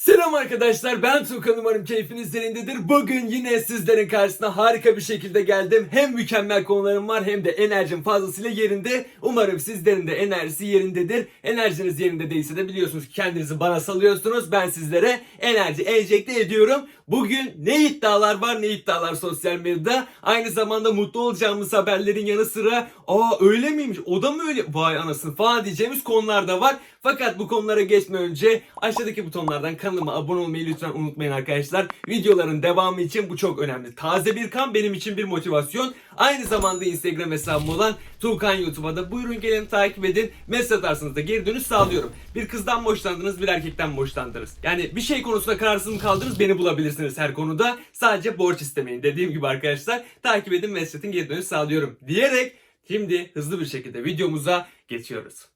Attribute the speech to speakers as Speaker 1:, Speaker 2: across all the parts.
Speaker 1: Selam arkadaşlar ben Tukan umarım keyfiniz yerindedir. Bugün yine sizlerin karşısına harika bir şekilde geldim. Hem mükemmel konularım var hem de enerjim fazlasıyla yerinde. Umarım sizlerin de enerjisi yerindedir. Enerjiniz yerinde değilse de biliyorsunuz ki kendinizi bana salıyorsunuz. Ben sizlere enerji enjekte ediyorum. Bugün ne iddialar var ne iddialar sosyal medyada. Aynı zamanda mutlu olacağımız haberlerin yanı sıra aa öyle miymiş o da mı öyle vay anasını falan diyeceğimiz konular da var. Fakat bu konulara geçmeden önce aşağıdaki butonlardan kanalıma abone olmayı lütfen unutmayın arkadaşlar. Videoların devamı için bu çok önemli. Taze bir kan benim için bir motivasyon. Aynı zamanda Instagram hesabım olan Tuğkan YouTube'a da buyurun gelin takip edin. Mesaj atarsanız da geri dönüş sağlıyorum. Bir kızdan mı hoşlandınız bir erkekten mi hoşlandınız? Yani bir şey konusunda kararsız mı kaldınız beni bulabilirsiniz her konuda. Sadece borç istemeyin dediğim gibi arkadaşlar. Takip edin mesajın geri dönüş sağlıyorum. Diyerek şimdi hızlı bir şekilde videomuza geçiyoruz.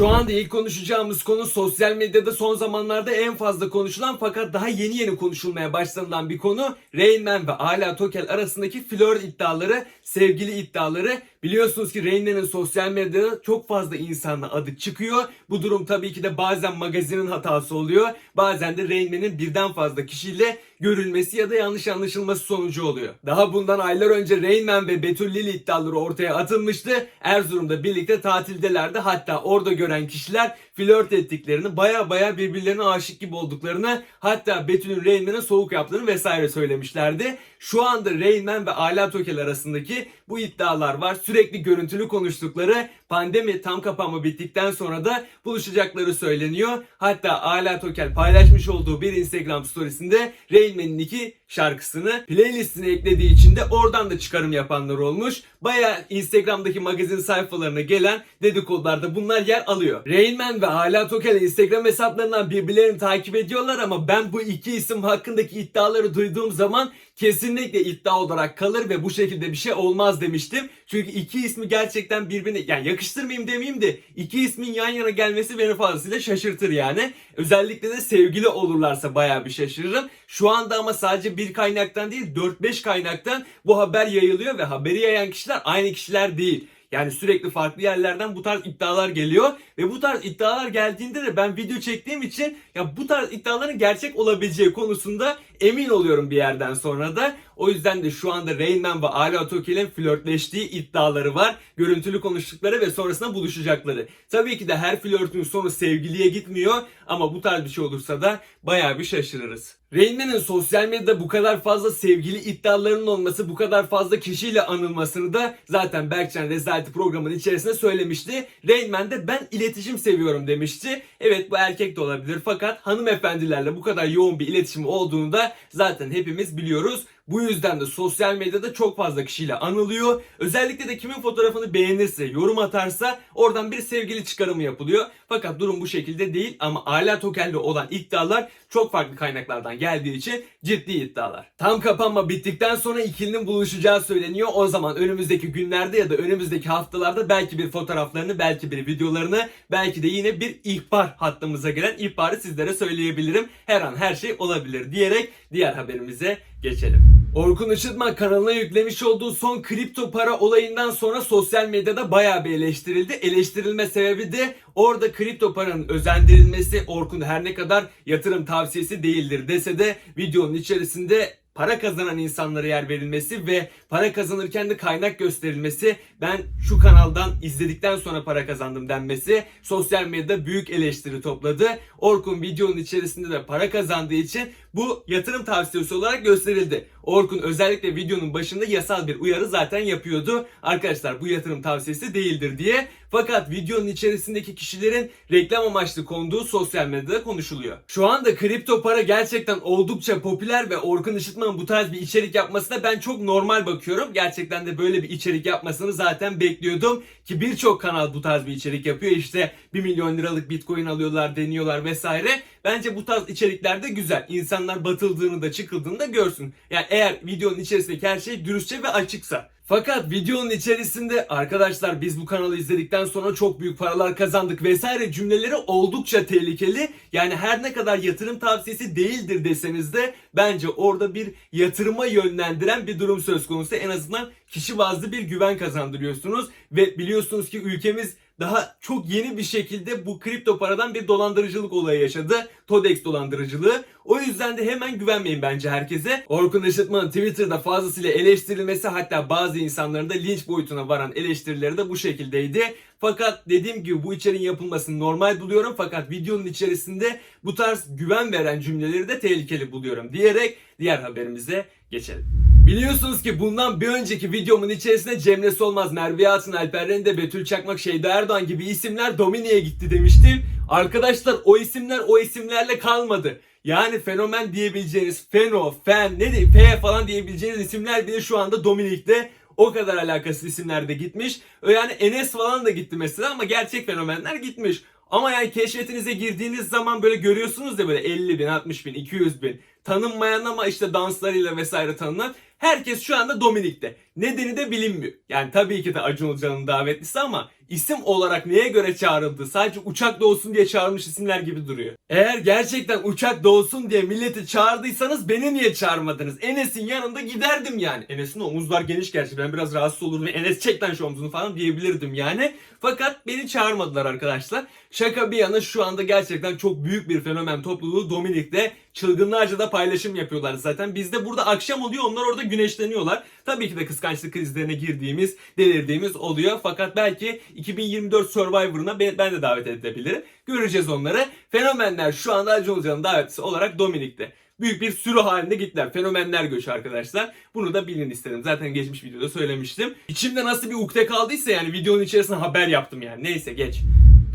Speaker 1: Şu anda ilk konuşacağımız konu sosyal medyada son zamanlarda en fazla konuşulan fakat daha yeni yeni konuşulmaya başlanılan bir konu. Rain ve Ala Tokel arasındaki flört iddiaları, sevgili iddiaları. Biliyorsunuz ki Rain sosyal medyada çok fazla insanla adı çıkıyor. Bu durum tabii ki de bazen magazinin hatası oluyor. Bazen de Rain birden fazla kişiyle görülmesi ya da yanlış anlaşılması sonucu oluyor. Daha bundan aylar önce Rain ve Betül Lili iddiaları ortaya atılmıştı. Erzurum'da birlikte tatildelerdi. Hatta orada gören kişiler flört ettiklerini, baya baya birbirlerine aşık gibi olduklarını, hatta Betül'ün Rain Man'e soğuk yaptığını vesaire söylemişlerdi. Şu anda Rain Man ve Ala Tokel arasındaki bu iddialar var. Sürekli görüntülü konuştukları pandemi tam kapanma bittikten sonra da buluşacakları söyleniyor. Hatta Ala Tokel paylaşmış olduğu bir Instagram storiesinde Rain Man'in iki şarkısını playlistine eklediği için de oradan da çıkarım yapanlar olmuş. Baya Instagram'daki magazin sayfalarına gelen dedikodularda bunlar yer alıyor. Rain Man ve Ala Tokel Instagram hesaplarından birbirlerini takip ediyorlar ama ben bu iki isim hakkındaki iddiaları duyduğum zaman kesinlikle iddia olarak kalır ve bu şekilde bir şey olmaz demiştim. Çünkü iki ismi gerçekten birbirine yani yakıştırmayayım demeyeyim de iki ismin yan yana gelmesi beni fazlasıyla şaşırtır yani. Özellikle de sevgili olurlarsa baya bir şaşırırım. Şu anda ama sadece bir kaynaktan değil 4-5 kaynaktan bu haber yayılıyor ve haberi yayan kişiler aynı kişiler değil. Yani sürekli farklı yerlerden bu tarz iddialar geliyor ve bu tarz iddialar geldiğinde de ben video çektiğim için ya bu tarz iddiaların gerçek olabileceği konusunda emin oluyorum bir yerden sonra da. O yüzden de şu anda Rain Man ve Ala Tokel'in flörtleştiği iddiaları var. Görüntülü konuştukları ve sonrasında buluşacakları. Tabii ki de her flörtün sonu sevgiliye gitmiyor ama bu tarz bir şey olursa da bayağı bir şaşırırız. Rain Man'in sosyal medyada bu kadar fazla sevgili iddialarının olması, bu kadar fazla kişiyle anılmasını da zaten Berkcan Rezaleti programının içerisinde söylemişti. Rain Man de ben iletişim seviyorum demişti. Evet bu erkek de olabilir fakat hanımefendilerle bu kadar yoğun bir iletişim olduğunu da zaten hepimiz biliyoruz. Bu yüzden de sosyal medyada çok fazla kişiyle anılıyor. Özellikle de kimin fotoğrafını beğenirse, yorum atarsa oradan bir sevgili çıkarımı yapılıyor. Fakat durum bu şekilde değil ama Ala Tokel'de olan iddialar çok farklı kaynaklardan geldiği için ciddi iddialar. Tam kapanma bittikten sonra ikilinin buluşacağı söyleniyor. O zaman önümüzdeki günlerde ya da önümüzdeki haftalarda belki bir fotoğraflarını, belki bir videolarını, belki de yine bir ihbar hattımıza gelen ihbarı sizlere söyleyebilirim. Her an her şey olabilir diyerek diğer haberimize geçelim. Orkun Işıtmak kanalına yüklemiş olduğu son kripto para olayından sonra sosyal medyada bayağı bir eleştirildi. Eleştirilme sebebi de orada kripto paranın özendirilmesi Orkun her ne kadar yatırım tavsiyesi değildir dese de videonun içerisinde para kazanan insanlara yer verilmesi ve para kazanırken de kaynak gösterilmesi ben şu kanaldan izledikten sonra para kazandım denmesi sosyal medyada büyük eleştiri topladı. Orkun videonun içerisinde de para kazandığı için bu yatırım tavsiyesi olarak gösterildi. Orkun özellikle videonun başında yasal bir uyarı zaten yapıyordu. Arkadaşlar bu yatırım tavsiyesi değildir diye. Fakat videonun içerisindeki kişilerin reklam amaçlı konduğu sosyal medyada konuşuluyor. Şu anda kripto para gerçekten oldukça popüler ve Orkun Işıtman'ın bu tarz bir içerik yapmasına ben çok normal bakıyorum. Gerçekten de böyle bir içerik yapmasını zaten bekliyordum. Ki birçok kanal bu tarz bir içerik yapıyor. İşte 1 milyon liralık bitcoin alıyorlar, deniyorlar vesaire. Bence bu tarz içerikler de güzel. İnsanlar batıldığını da çıkıldığını da görsün. Yani eğer videonun içerisindeki her şey dürüstçe ve açıksa. Fakat videonun içerisinde arkadaşlar biz bu kanalı izledikten sonra çok büyük paralar kazandık vesaire cümleleri oldukça tehlikeli. Yani her ne kadar yatırım tavsiyesi değildir deseniz de bence orada bir yatırıma yönlendiren bir durum söz konusu. En azından kişi bazlı bir güven kazandırıyorsunuz ve biliyorsunuz ki ülkemiz daha çok yeni bir şekilde bu kripto paradan bir dolandırıcılık olayı yaşadı. Todex dolandırıcılığı. O yüzden de hemen güvenmeyin bence herkese. Orkun Işıtman'ın Twitter'da fazlasıyla eleştirilmesi hatta bazı insanların da linç boyutuna varan eleştirileri de bu şekildeydi. Fakat dediğim gibi bu içeriğin yapılmasını normal buluyorum fakat videonun içerisinde bu tarz güven veren cümleleri de tehlikeli buluyorum diyerek diğer haberimize geçelim. Biliyorsunuz ki bundan bir önceki videomun içerisinde Cemre Solmaz, Merve Yalçın, Alper Rende, Betül Çakmak, Şeyda Erdoğan gibi isimler Domine'ye gitti demiştim. Arkadaşlar o isimler o isimlerle kalmadı. Yani fenomen diyebileceğiniz, feno, fen, ne diyeyim, F falan diyebileceğiniz isimler bile şu anda Dominik'te. O kadar alakasız isimler de gitmiş. Yani Enes falan da gitti mesela ama gerçek fenomenler gitmiş. Ama yani keşfetinize girdiğiniz zaman böyle görüyorsunuz ya böyle 50 bin, 60 bin, 200 bin tanınmayan ama işte danslarıyla vesaire tanınan herkes şu anda Dominik'te. Nedeni de bilinmiyor. Yani tabii ki de Acun Ilıcalı'nın davetlisi ama isim olarak neye göre çağrıldı? Sadece uçak doğsun diye çağırmış isimler gibi duruyor. Eğer gerçekten uçak doğsun diye milleti çağırdıysanız beni niye çağırmadınız? Enes'in yanında giderdim yani. Enes'in omuzlar geniş gerçi ben biraz rahatsız olurum ve Enes çek lan şu omzunu falan diyebilirdim yani. Fakat beni çağırmadılar arkadaşlar. Şaka bir yana şu anda gerçekten çok büyük bir fenomen topluluğu Dominik'te çılgınlarca da paylaşım yapıyorlar zaten. Bizde burada akşam oluyor onlar orada güneşleniyorlar. Tabii ki de kıskançlık krizlerine girdiğimiz, delirdiğimiz oluyor. Fakat belki 2024 Survivor'ına ben de davet edebilirim. Göreceğiz onları. Fenomenler şu anda Acun Ilıcalı'nın davetlisi olarak Dominik'te. Büyük bir sürü halinde gittiler. Fenomenler göçü arkadaşlar. Bunu da bilin istedim. Zaten geçmiş videoda söylemiştim. İçimde nasıl bir ukde kaldıysa yani videonun içerisinde haber yaptım yani. Neyse geç.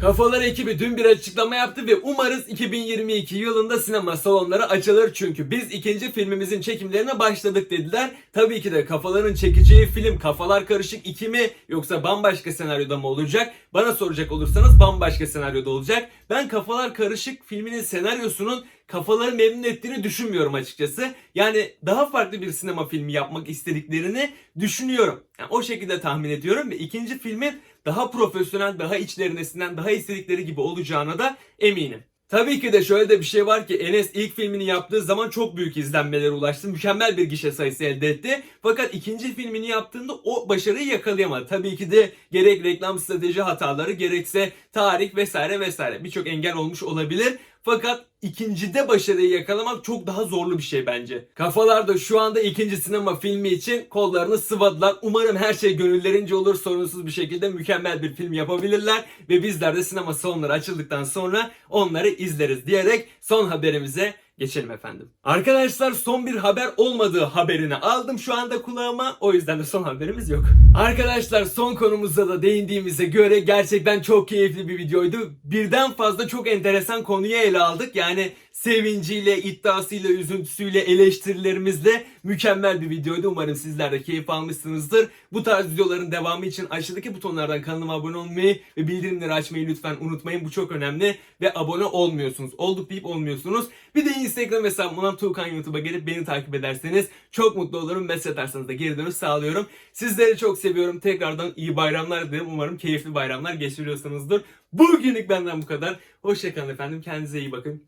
Speaker 1: Kafalar ekibi dün bir açıklama yaptı ve umarız 2022 yılında sinema salonları açılır çünkü biz ikinci filmimizin çekimlerine başladık dediler. Tabii ki de kafaların çekeceği film Kafalar Karışık 2 mi yoksa bambaşka senaryoda mı olacak? Bana soracak olursanız bambaşka senaryoda olacak. Ben Kafalar Karışık filminin senaryosunun kafaları memnun ettiğini düşünmüyorum açıkçası. Yani daha farklı bir sinema filmi yapmak istediklerini düşünüyorum. Yani o şekilde tahmin ediyorum ve ikinci filmin daha profesyonel, daha içlerinesinden, daha istedikleri gibi olacağına da eminim. Tabii ki de şöyle de bir şey var ki Enes ilk filmini yaptığı zaman çok büyük izlenmelere ulaştı. Mükemmel bir gişe sayısı elde etti. Fakat ikinci filmini yaptığında o başarıyı yakalayamadı. Tabii ki de gerek reklam strateji hataları gerekse tarih vesaire vesaire birçok engel olmuş olabilir. Fakat ikincide başarıyı yakalamak çok daha zorlu bir şey bence. Kafalar da şu anda ikinci sinema filmi için kollarını sıvadılar. Umarım her şey gönüllerince olur. Sorunsuz bir şekilde mükemmel bir film yapabilirler. Ve bizler de sinema salonları açıldıktan sonra onları izleriz diyerek son haberimize geçelim efendim. Arkadaşlar son bir haber olmadığı haberini aldım şu anda kulağıma. O yüzden de son haberimiz yok. Arkadaşlar son konumuzda da değindiğimize göre gerçekten çok keyifli bir videoydu. Birden fazla çok enteresan konuyu ele aldık. Yani sevinciyle, iddiasıyla, üzüntüsüyle, eleştirilerimizle mükemmel bir videoydu. Umarım sizler de keyif almışsınızdır. Bu tarz videoların devamı için aşağıdaki butonlardan kanalıma abone olmayı ve bildirimleri açmayı lütfen unutmayın. Bu çok önemli. Ve abone olmuyorsunuz. Olduk deyip olmuyorsunuz. Bir de Instagram hesabımdan Tuğkan YouTube'a gelip beni takip ederseniz çok mutlu olurum. Mesaj atarsanız da geri dönüş sağlıyorum. Sizleri çok seviyorum. Tekrardan iyi bayramlar dilerim. Umarım keyifli bayramlar geçiriyorsunuzdur. Bugünlük benden bu kadar. Hoşçakalın efendim. Kendinize iyi bakın.